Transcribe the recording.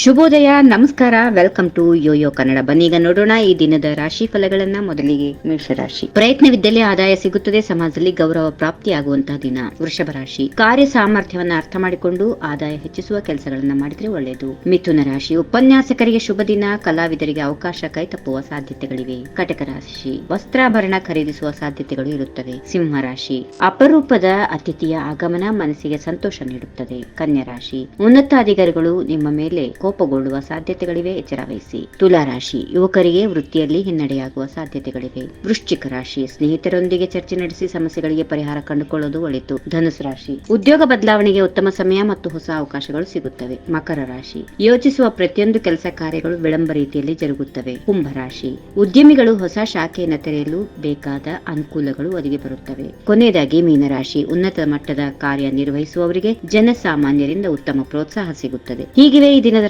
ಶುಭೋದಯ, ನಮಸ್ಕಾರ welcome to YoYo Kannada ಬನ್ನೀಗ ನೋಡೋಣ, ಈ ದಿನದ ರಾಶಿ ಫಲಗಳನ್ನ ಮೊದಲಿಗೆ ಮೇಷರಾಶಿ. ಪ್ರಯತ್ನವಿದ್ದಲ್ಲಿ ಆದಾಯ ಸಿಗುತ್ತದೆ, ಸಮಾಜದಲ್ಲಿ ಗೌರವ ಪ್ರಾಪ್ತಿಯಾಗುವಂತಹ ದಿನ, ವೃಷಭ ರಾಶಿ. ಕಾರ್ಯ ಸಾಮರ್ಥ್ಯವನ್ನ ಅರ್ಥ ಮಾಡಿಕೊಂಡು ಆದಾಯ ಹೆಚ್ಚಿಸುವ ಕೆಲಸಗಳನ್ನ ಮಾಡಿದ್ರೆ ಒಳ್ಳೆಯದು ಮಿಥುನ ರಾಶಿ, ಉಪನ್ಯಾಸಕರಿಗೆ ಶುಭ ದಿನ, ಕಲಾವಿದರಿಗೆ ಅವಕಾಶ ಕೈ ತಪ್ಪುವ ಸಾಧ್ಯತೆಗಳಿವೆ. ಕಟಕ ರಾಶಿ, ವಸ್ತ್ರಾಭರಣ ಖರೀದಿಸುವ ಸಾಧ್ಯತೆಗಳು ಇರುತ್ತವೆ. ಸಿಂಹ ರಾಶಿ, ಅಪರೂಪದ ಅತಿಥಿಯ ಆಗಮನ ಮನಸ್ಸಿಗೆ ಸಂತೋಷ ನೀಡುತ್ತದೆ. ಕನ್ಯಾ ರಾಶಿ, ಉನ್ನತಾಧಿಕಾರಿಗಳು ನಿಮ್ಮ ಮೇಲೆ ಕೋಪಗೊಳ್ಳುವ ಸಾಧ್ಯತೆಗಳಿವೆ ಎಚ್ಚರ ವಹಿಸಿ ತುಲಾ ರಾಶಿ, ಯುವಕರಿಗೆ ವೃತ್ತಿಯಲ್ಲಿ ಹಿನ್ನಡೆಯಾಗುವ ಸಾಧ್ಯತೆಗಳಿವೆ. ವೃಶ್ಚಿಕ ರಾಶಿ, ಸ್ನೇಹಿತರೊಂದಿಗೆ ಚರ್ಚೆ ನಡೆಸಿ ಸಮಸ್ಯೆಗಳಿಗೆ ಪರಿಹಾರ ಕಂಡುಕೊಳ್ಳುವುದು ಒಳಿತು. ಧನುಸು ರಾಶಿ, ಉದ್ಯೋಗ ಬದಲಾವಣೆಗೆ ಉತ್ತಮ ಸಮಯ ಮತ್ತು ಹೊಸ ಅವಕಾಶಗಳು ಸಿಗುತ್ತವೆ. ಮಕರ ರಾಶಿ, ಯೋಚಿಸುವ ಪ್ರತಿಯೊಂದು ಕೆಲಸ ಕಾರ್ಯಗಳು ವಿಳಂಬ ರೀತಿಯಲ್ಲಿ ಜರುಗುತ್ತವೆ. ಕುಂಭ ರಾಶಿ, ಉದ್ಯಮಿಗಳು ಹೊಸ ಶಾಖೆಯನ್ನು ತೆರೆಯಲು ಬೇಕಾದ ಅನುಕೂಲಗಳು ಒದಗಿ ಬರುತ್ತವೆ. ಕೊನೆಯದಾಗಿ ಮೀನರಾಶಿ ಉನ್ನತ ಮಟ್ಟದ ಕಾರ್ಯ ನಿರ್ವಹಿಸುವವರಿಗೆ ಜನಸಾಮಾನ್ಯರಿಂದ ಉತ್ತಮ ಪ್ರೋತ್ಸಾಹ ಸಿಗುತ್ತದೆ. ಹೀಗಿವೆ ಈ ದಿನದ